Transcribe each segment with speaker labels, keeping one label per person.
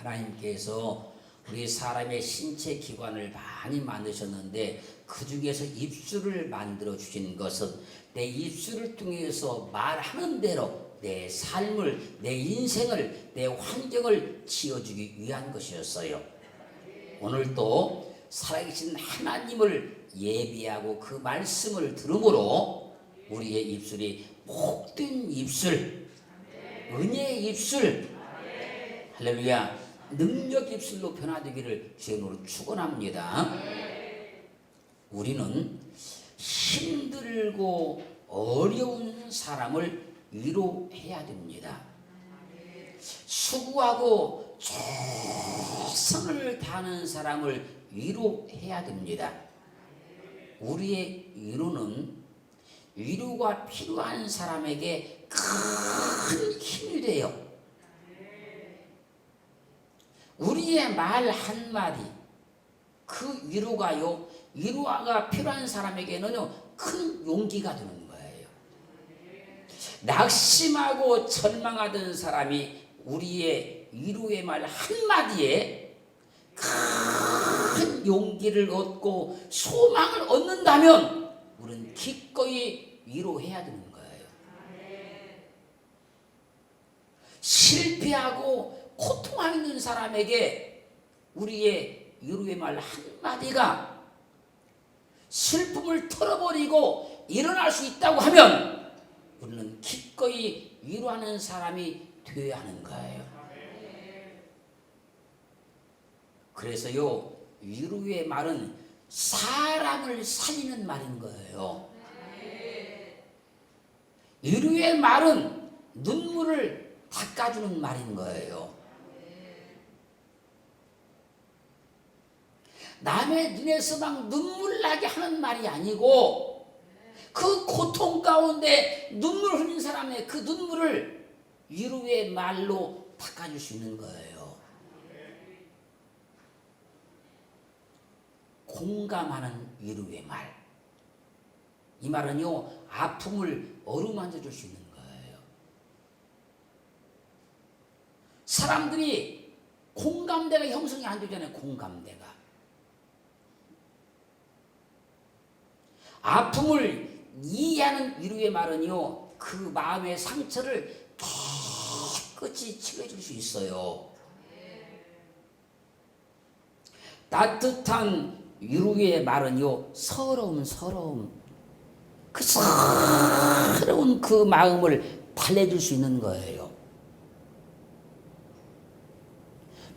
Speaker 1: 하나님께서 우리 사람의 신체 기관을 많이 만드셨는데 그 중에서 입술을 만들어 주신 것은 내 입술을 통해서 말하는 대로 내 삶을, 내 인생을, 내 환경을 지어주기 위한 것이었어요. 오늘도 살아계신 하나님을 예비하고 그 말씀을 들음으로 우리의 입술이 복된 입술, 은혜의 입술, 할렐루야, 능력 입술로 변화되기를 주님으로 축원합니다. 우리는 힘들고 어려운 사람을 위로해야 됩니다. 수고하고 최선을 다하는 사람을 위로해야 됩니다. 우리의 위로는 위로가 필요한 사람에게 큰 힘이 돼요. 우리의 말 한마디, 그 위로가요, 위로가 필요한 사람에게는요, 큰 용기가 되는 거예요. 낙심하고 절망하던 사람이 우리의 위로의 말 한마디에 큰 용기를 얻고 소망을 얻는다면 우리는 기꺼이 위로해야 되는 거예요. 실패하고 고통하는 사람에게 우리의 위로의 말 한마디가 슬픔을 털어버리고 일어날 수 있다고 하면 우리는 기꺼이 위로하는 사람이 되어야 하는 거예요. 그래서요, 위로의 말은 사람을 살리는 말인 거예요. 위로의 말은 눈물을 닦아주는 말인 거예요. 남의 눈에서 막 눈물 나게 하는 말이 아니고 그 고통 가운데 눈물 흘린 사람의 그 눈물을 위로의 말로 닦아줄 수 있는 거예요. 공감하는 위로의 말. 이 말은요, 아픔을 어루만져 줄 수 있는 거예요. 사람들이 공감대가 형성이 안 되잖아요, 공감대가. 아픔을 이해하는 위로의 말은요, 그 마음의 상처를 깨끗이 치료해줄 수 있어요. 따뜻한 위로의 말은요, 서러움, 서러움. 그 서러운 그 마음을 달래줄 수 있는 거예요.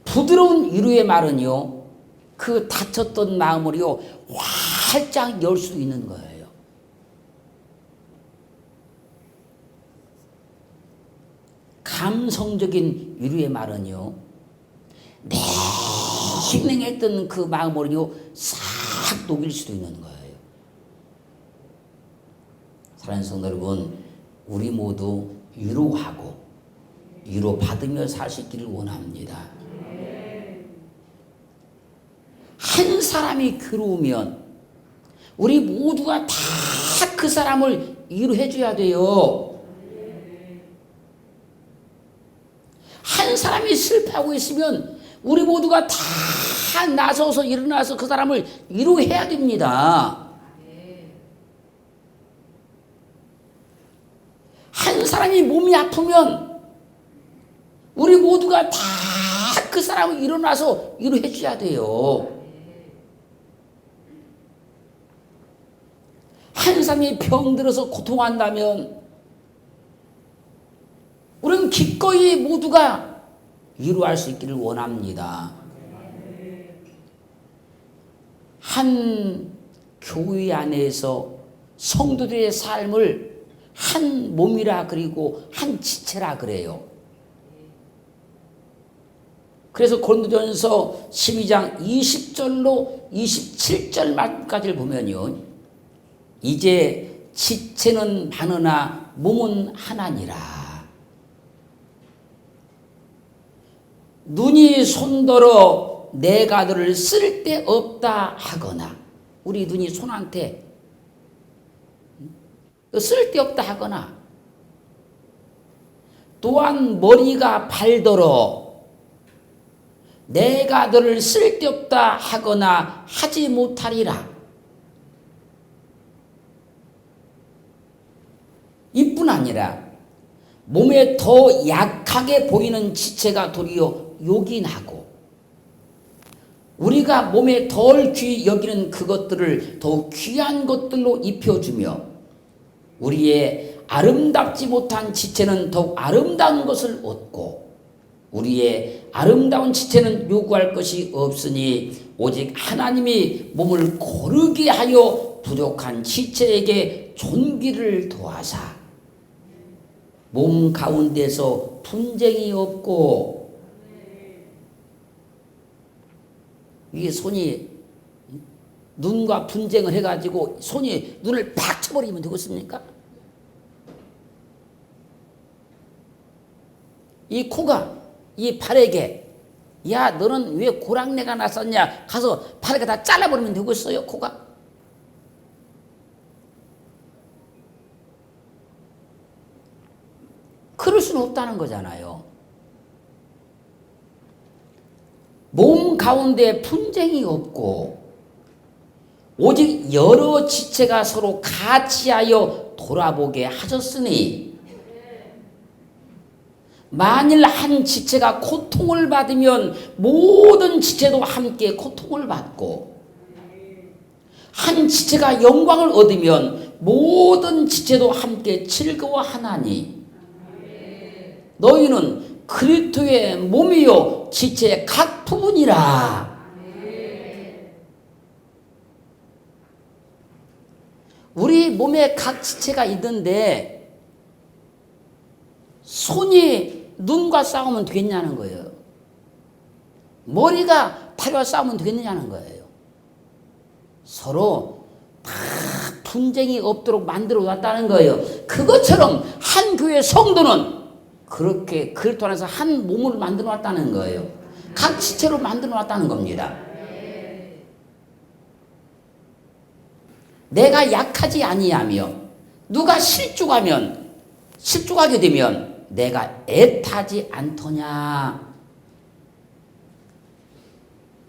Speaker 1: 부드러운 위로의 말은요, 그 다쳤던 마음을요, 활짝 열 수 있는 거예요. 감성적인 위로의 말은요, 냉랭했던 그 마음을요, 싹 녹일 수도 있는 거예요. 사랑하는 성도 여러분, 우리 모두 위로하고 위로 받으며 있기를 원합니다. 한 사람이 괴로우면 우리 모두가 다 그 사람을 위로해 줘야 돼요. 한 사람이 실패하고 있으면 우리 모두가 다 나서서 일어나서 그 사람을 위로해야 됩니다. 한 사람이 몸이 아프면 우리 모두가 다 그 사람을 일어나서 위로해 줘야 돼요. 한 사람이 병들어서 고통한다면 우리는 기꺼이 모두가 위로할 수 있기를 원합니다. 한 교회 안에서 성도들의 삶을 한 몸이라 그리고 한 지체라 그래요. 그래서 고린도전서 12장 20절로 27절 말까지를 보면요. 이제 지체는 많으나 몸은 하나니라. 눈이 손더러 내가 너를 쓸데없다 하거나 우리 눈이 손한테 쓸데없다 하거나 또한 머리가 발더러 내가 너를 쓸데없다 하거나 하지 못하리라. 이뿐 아니라 몸에 더 약하게 보이는 지체가 도리어 나고 우리가 몸에 덜 귀 여기는 그것들을 더욱 귀한 것들로 입혀주며 우리의 아름답지 못한 지체는 더욱 아름다운 것을 얻고 우리의 아름다운 지체는 요구할 것이 없으니 오직 하나님이 몸을 고르게 하여 부족한 지체에게 존귀를 도하사 몸 가운데서 분쟁이 없고 이게 손이 눈과 분쟁을 해가지고 손이 눈을 팍 쳐버리면 되겠습니까? 이 코가 이 발에게 야 너는 왜 고랑내가 났었냐 가서 발에게 다 잘라버리면 되겠어요 코가 그럴 수는 없다는 거잖아요. 몸 가운데 분쟁이 없고 오직 여러 지체가 서로 같이하여 돌아보게 하셨으니 만일 한 지체가 고통을 받으면 모든 지체도 함께 고통을 받고 한 지체가 영광을 얻으면 모든 지체도 함께 즐거워하나니 너희는 그리스도의 몸이요 지체의 각 부분이라 우리 몸에 각 지체가 있는데 손이 눈과 싸우면 되겠냐는 거예요. 머리가 팔과 싸우면 되겠느냐는 거예요. 서로 다 분쟁이 없도록 만들어 놨다는 거예요. 그것처럼 한 교회 성도는 그렇게 그리스도 안에서 한 몸을 만들어 놨다는 거예요. 각 지체로 만들어 놨다는 겁니다. 내가 약하지 아니하며 누가 실족하면 실족하게 되면 내가 애타지 않더냐.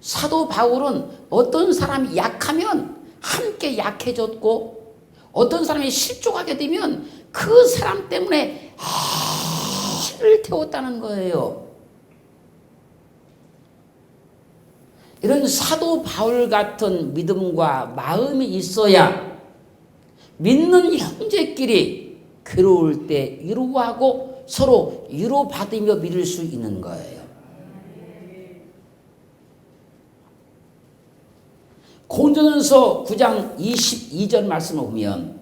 Speaker 1: 사도 바울은 어떤 사람이 약하면 함께 약해졌고 어떤 사람이 실족하게 되면 그 사람 때문에 해를 태웠다는 거예요. 이런 사도 바울 같은 믿음과 마음이 있어야 믿는 형제끼리 괴로울 때 위로하고 서로 위로받으며 믿을 수 있는 거예요. 공전서 9장 22절 말씀을 보면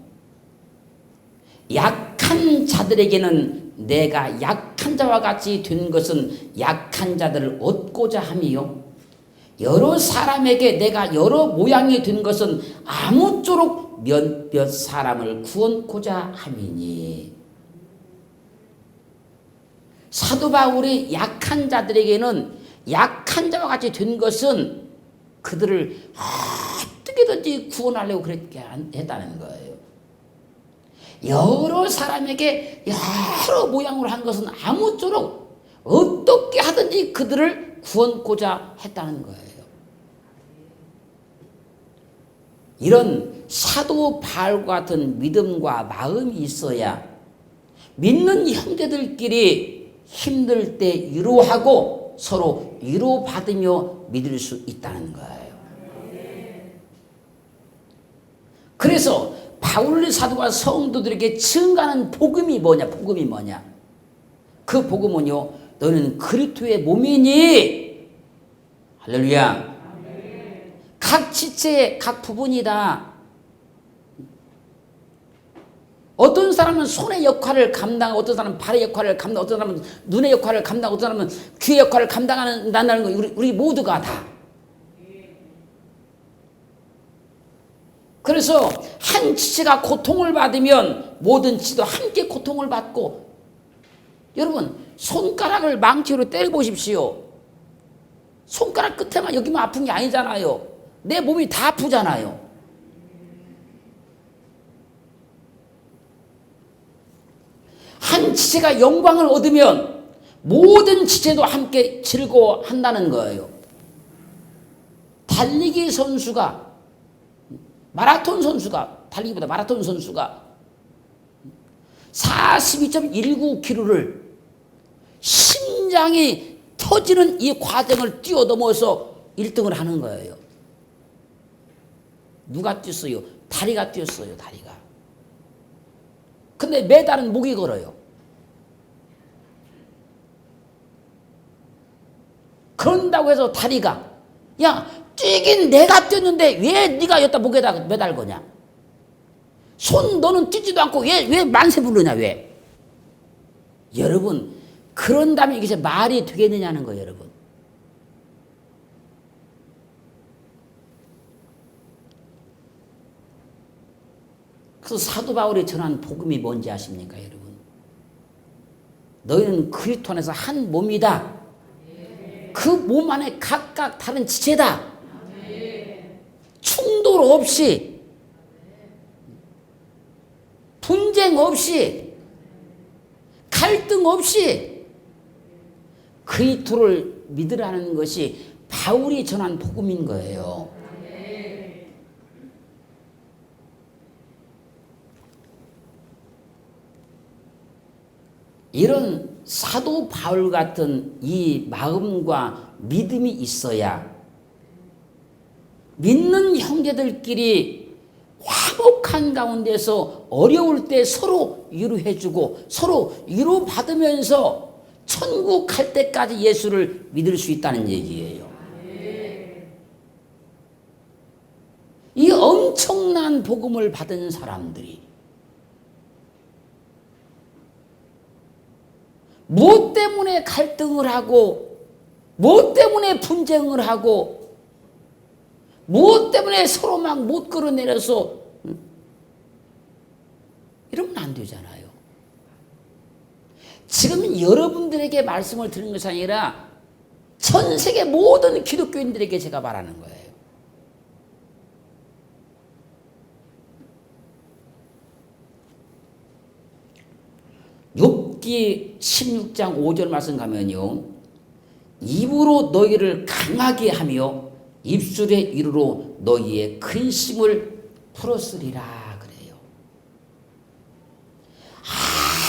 Speaker 1: 약한 자들에게는 내가 약한 자와 같이 된 것은 약한 자들을 얻고자 함이요 여러 사람에게 내가 여러 모양이 된 것은 아무쪼록 몇몇 사람을 구원고자 함이니 사도 바울이 약한 자들에게는 약한 자와 같이 된 것은 그들을 어떻게든지 구원하려고 그렇게 했다는 거예요. 여러 사람에게 여러 모양으로 한 것은 아무쪼록 어떻게 하든지 그들을 구원고자 했다는 거예요. 이런 사도 바울과 같은 믿음과 마음이 있어야 믿는 형제들끼리 힘들 때 위로하고 서로 위로받으며 믿을 수 있다는 거예요. 그래서 바울 사도가 성도들에게 증가하는 복음이 뭐냐? 복음이 뭐냐? 그 복음은요. 너는 그리스도의 몸이니 할렐루야. 각 지체의 각 부분이다. 어떤 사람은 손의 역할을 감당하고 어떤 사람은 발의 역할을 감당, 어떤 사람은 눈의 역할을 감당하고 어떤 사람은 귀의 역할을 감당한다는 거 우리, 우리 모두가 다. 그래서 한 지체가 고통을 받으면 모든 지도 함께 고통을 받고 여러분 손가락을 망치로 때려 보십시오. 손가락 끝에만 여기만 아픈 게 아니잖아요. 내 몸이 다 아프잖아요. 한 지체가 영광을 얻으면 모든 지체도 함께 즐거워한다는 거예요. 달리기 선수가 마라톤 선수가 달리기보다 마라톤 선수가 42.19km를 심장이 터지는 이 과정을 뛰어넘어서 1등을 하는 거예요. 누가 뛰었어요? 다리가 뛰었어요, 다리가. 근데 메달은 목이 걸어요. 그런다고 해서 다리가 야 뛰긴 내가 뛰었는데 왜 네가 여기다 목에다 매달 거냐? 손 너는 뛰지도 않고 왜 왜 만세 부르냐 왜? 여러분 그런다면 이게 말이 되겠느냐는 거예요, 여러분. 그래서 사도 바울이 전한 복음이 뭔지 아십니까, 여러분? 너희는 그리스도 안에서 한 몸이다. 그 몸 안에 각각 다른 지체다. 충돌 없이 분쟁 없이 갈등 없이 그리스도를 믿으라는 것이 바울이 전한 복음인 거예요. 이런 사도 바울 같은 이 마음과 믿음이 있어야 믿는 형제들끼리 화목한 가운데서 어려울 때 서로 위로해주고 서로 위로받으면서 천국 갈 때까지 예수를 믿을 수 있다는 얘기예요. 이 엄청난 복음을 받은 사람들이 무엇 때문에 갈등을 하고 무엇 때문에 분쟁을 하고 무엇 때문에 서로 막 못 끌어내려서 응? 이러면 안 되잖아요. 지금 여러분들에게 말씀을 드리는 것이 아니라 전 세계 모든 기독교인들에게 제가 말하는 거예요. 욥기 16장 5절 말씀 가면요. 입으로 너희를 강하게 하며 입술의 이루로 너희의 근심을 풀었으리라 그래요.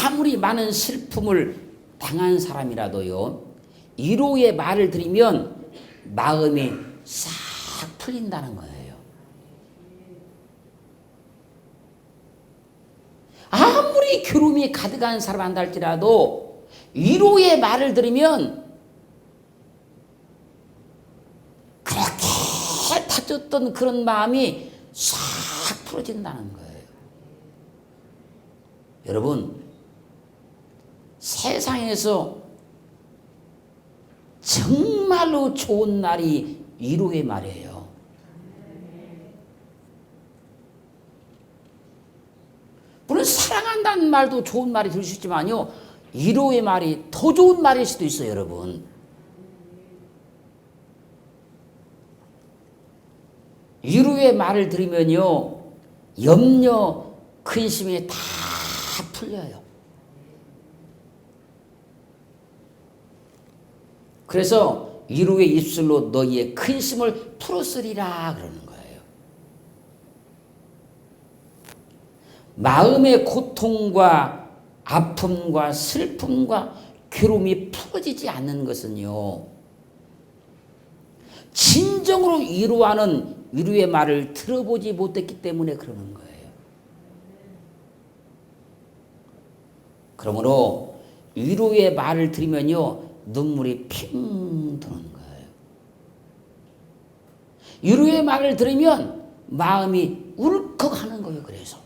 Speaker 1: 아무리 많은 슬픔을 당한 사람이라도요. 위로의 말을 들으면 마음이 싹 풀린다는 거예요. 아무리 괴로움이 가득한 사람 한다 할지라도 위로의 말을 들으면 다쳤던 그런 마음이 싹 풀어진다는 거예요. 여러분, 세상에서 정말로 좋은 날이 위로의 말이에요. 물론 사랑한다는 말도 좋은 말이 될 수 있지만요. 위로의 말이 더 좋은 말일 수도 있어요, 여러분. 위로의 말을 들으면요. 염려, 근심이 다 풀려요. 그래서 위로의 입술로 너희의 근심을 풀었으리라 그러는 거예요. 마음의 고통과 아픔과 슬픔과 괴로움이 풀어지지 않는 것은요. 진정으로 위로하는 위로의 말을 들어보지 못했기 때문에 그러는 거예요. 그러므로 위로의 말을 들으면요. 눈물이 핑 도는 거예요. 위로의 말을 들으면 마음이 울컥하는 거예요. 그래서.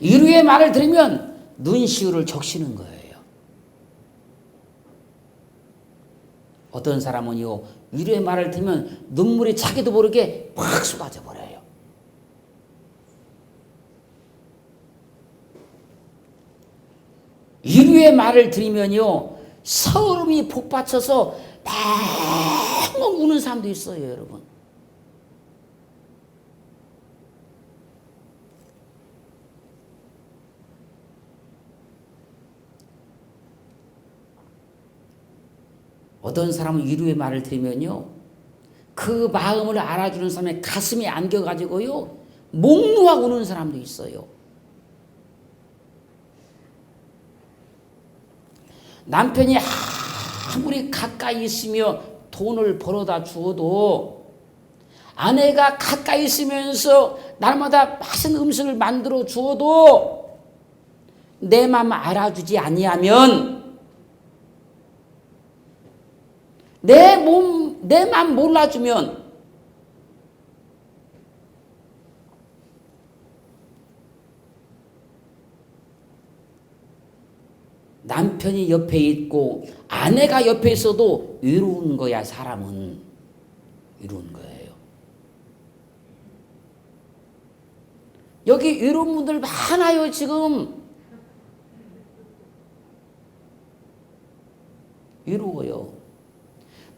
Speaker 1: 위로의 말을 들으면 눈시울을 적시는 거예요. 어떤 사람은요, 위로의 말을 들으면 눈물이 자기도 모르게 팍 쏟아져 버려요. 위로의 말을 들으면요, 서름이 복받쳐서 펑 우는 사람도 있어요, 여러분. 어떤 사람은 위로의 말을 들으면요. 그 마음을 알아주는 사람의 가슴에 안겨가지고요. 목 놓아 우는 사람도 있어요. 남편이 아무리 가까이 있으며 돈을 벌어다 주어도 아내가 가까이 있으면서 날마다 맛있는 음식을 만들어 주어도 내 마음 알아주지 아니하면 내 몸, 내 마음 몰라주면 남편이 옆에 있고 아내가 옆에 있어도 외로운 거야 사람은 외로운 거예요. 여기 외로운 분들 많아요 지금 외로워요.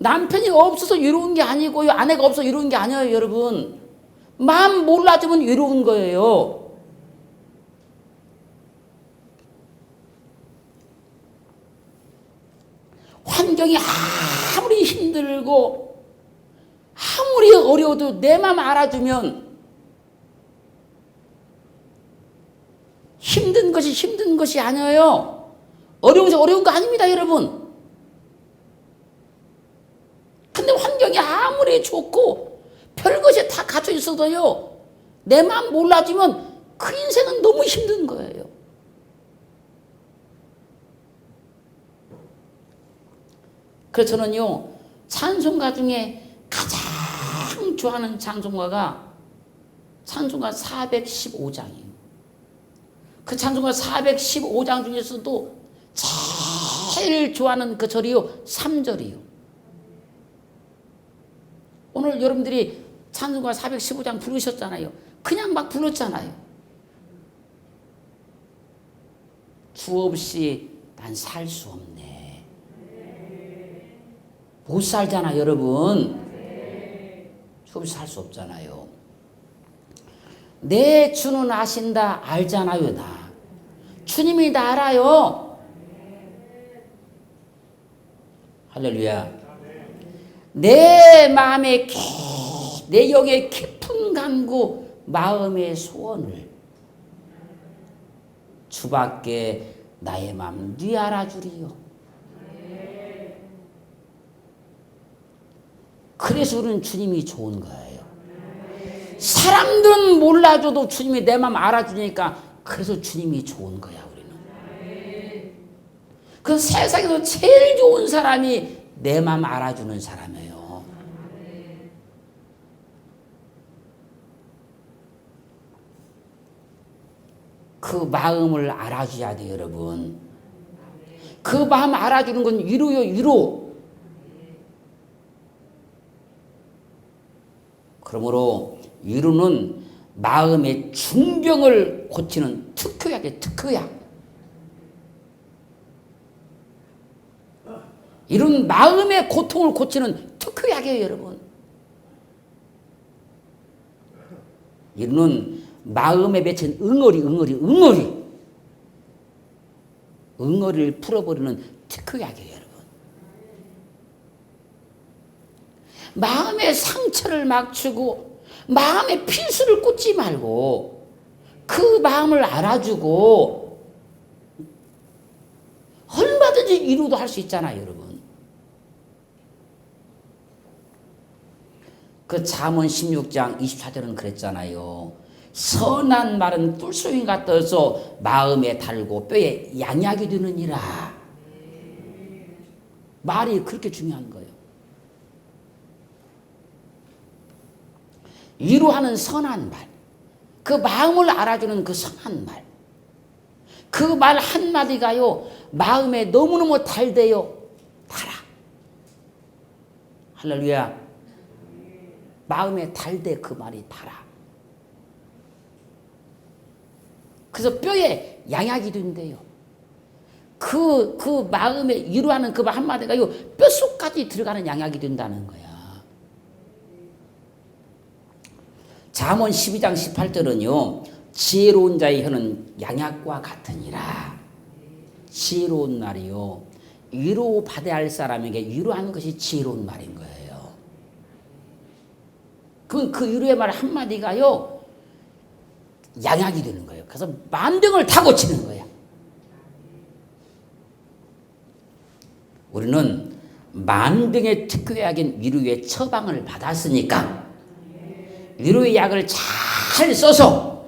Speaker 1: 남편이 없어서 외로운 게 아니고요 아내가 없어서 외로운 게 아니에요 여러분 마음 몰라주면 외로운 거예요. 환경이 아무리 힘들고 아무리 어려워도 내 마음 알아주면 힘든 것이 힘든 것이 아니에요. 어려운 것이 어려운 거 아닙니다, 여러분. 근데 환경이 아무리 좋고 별것이 다 갖춰 있어도요. 내 마음 몰라주면 그 인생은 너무 힘든 거예요. 그래서 저는요, 찬송가 중에 가장 좋아하는 찬송가가 찬송가 415장이에요. 그 찬송가 415장 중에서도 제일 좋아하는 그 절이요, 3절이요. 오늘 여러분들이 찬송가 415장 부르셨잖아요. 그냥 막 불렀잖아요. 주 없이 난 살 수 없네. 못 살잖아, 여러분. 주 없이 살 수 없잖아요. 내 주는 아신다, 알잖아요, 나. 주님이 다 알아요. 할렐루야. 내 마음에 깊, 내 영의 깊은 간구, 마음의 소원을 주밖에 나의 마음 네 알아주리요. 그래서 우리는 주님이 좋은 거예요. 사람들은 몰라줘도 주님이 내 마음 알아주니까 그래서 주님이 좋은 거야 우리는. 그 세상에서 제일 좋은 사람이 내 마음 알아주는 사람이에요. 그 마음을 알아줘야 돼 여러분. 그 마음 알아주는 건 위로요 위로. 그러므로 위로는 마음의 중병을 고치는 특효약이에요 특효약. 이런 마음의 고통을 고치는 특효약이에요 여러분. 이는 마음에 맺힌 응어리, 응어리, 응어리. 응어리를 풀어버리는 특효약이에요, 여러분. 마음의 상처를 막추고, 마음의 필수를 꽂지 말고, 그 마음을 알아주고, 얼마든지 위로도 할 수 있잖아요, 여러분. 그 잠언 16장 24절은 그랬잖아요. 선한 말은 뿔소인 같아서 마음에 달고 뼈에 양약이 되느니라. 말이 그렇게 중요한 거예요. 위로하는 선한 말. 그 마음을 알아주는 그 선한 말. 그 말 한마디가요, 마음에 너무너무 달대요. 달아. 할렐루야. 마음에 달대 그 말이 달아. 그래서 뼈에 양약이 된대요. 그, 그 마음에 위로하는 그 한마디가 요, 뼛속까지 들어가는 양약이 된다는 거야. 잠언 12장 18절은요, 지혜로운 자의 혀는 양약과 같으니라. 지혜로운 말이요, 위로 받아야 할 사람에게 위로하는 것이 지혜로운 말인 거예요. 그건 그 위로의 말 한마디가요, 양약이 되는 거예요. 그래서 만병을 다 고치는 거야. 우리는 만병의 특효약인 위로의 처방을 받았으니까 위로의 약을 잘 써서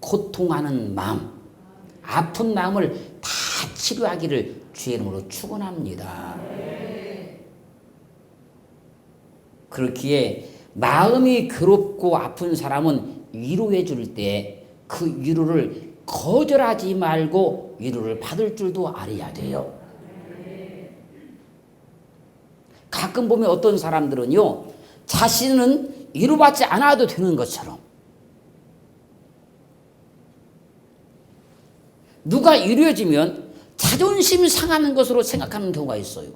Speaker 1: 고통하는 마음, 아픈 마음을 다 치료하기를 주의 이름으로 축원합니다. 그렇기에 마음이 괴롭고 아픈 사람은 위로해 줄 때 그 위로를 거절하지 말고 위로를 받을 줄도 알아야 돼요. 가끔 보면 어떤 사람들은요, 자신은 위로받지 않아도 되는 것처럼 누가 위로해주면 자존심 상하는 것으로 생각하는 경우가 있어요.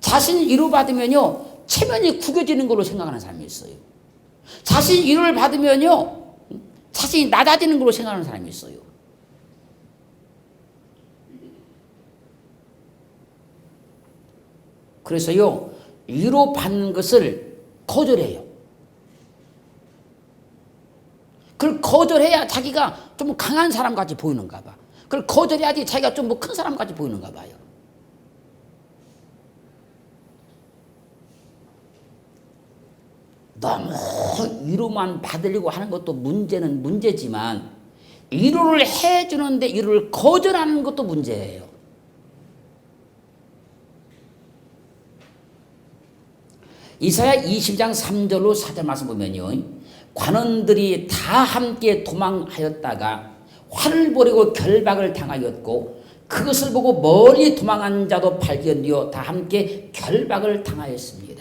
Speaker 1: 자신이 위로받으면요, 체면이 구겨지는 걸로 생각하는 사람이 있어요. 자신이 위로를 받으면요, 자신이 낮아지는 걸로 생각하는 사람이 있어요. 그래서요, 위로 받는 것을 거절해요. 그걸 거절해야 자기가 좀 강한 사람 같이 보이는가 봐. 그걸 거절해야지 자기가 좀 뭐 큰 사람 같이 보이는가 봐요. 너무 위로만 받으려고 하는 것도 문제는 문제지만 위로를 해주는데 위로를 거절하는 것도 문제예요. 이사야 20장 3절로 4절 말씀 보면요. 관원들이 다 함께 도망하였다가 활을 버리고 결박을 당하였고 그것을 보고 멀리 도망한 자도 발견되어 다 함께 결박을 당하였습니다.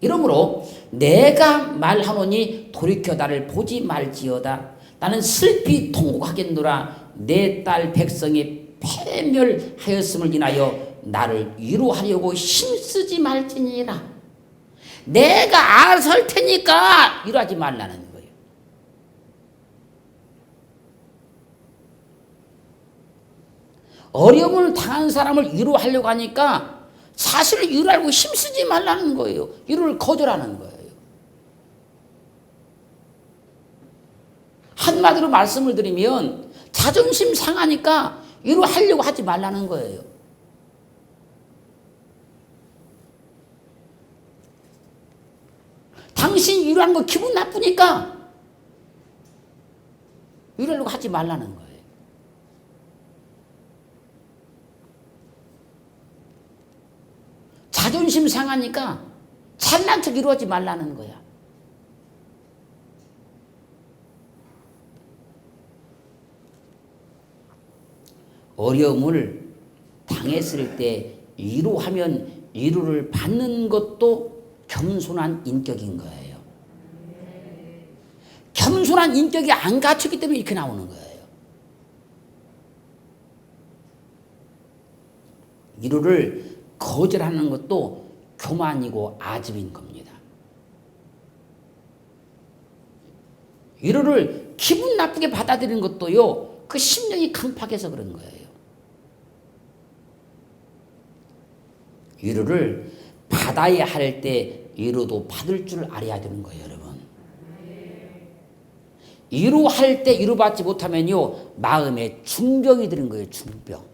Speaker 1: 이러므로 내가 말하노니 돌이켜 나를 보지 말지어다. 나는 슬피 통곡하겠노라. 내 딸 백성이 패멸하였음을 인하여 나를 위로하려고 힘쓰지 말지니라. 내가 할 테니까 이러지 말라는 거예요. 어려움을 당한 사람을 위로하려고 하니까 사실 위로하려고 힘쓰지 말라는 거예요. 위로를 거절하는 거예요. 한마디로 말씀을 드리면 자존심 상하니까 위로 하려고 하지 말라는 거예요. 당신 위로하는 거 기분 나쁘니까 위로하려고 하지 말라는 거예요. 자존심 상하니까 잘난 척 위로하지 말라는 거야. 어려움을 당했을 때 위로하면 위로를 받는 것도 겸손한 인격인 거예요. 겸손한 인격이 안 갖췄기 때문에 이렇게 나오는 거예요. 위로를 거절하는 것도 교만이고 아집인 겁니다. 위로를 기분 나쁘게 받아들이는 것도요, 그 심령이 강팍해서 그런 거예요. 위로를 받아야 할 때 위로도 받을 줄 알아야 되는 거예요, 여러분. 위로할 때 위로받지 못하면요, 마음에 중병이 드는 거예요, 중병.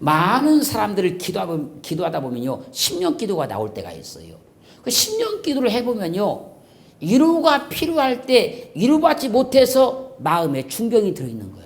Speaker 1: 많은 사람들을 기도하다, 보면요, 십년 기도가 나올 때가 있어요. 그 십년 기도를 해보면요, 위로가 필요할 때 위로받지 못해서 마음에 중병이 들어있는 거예요.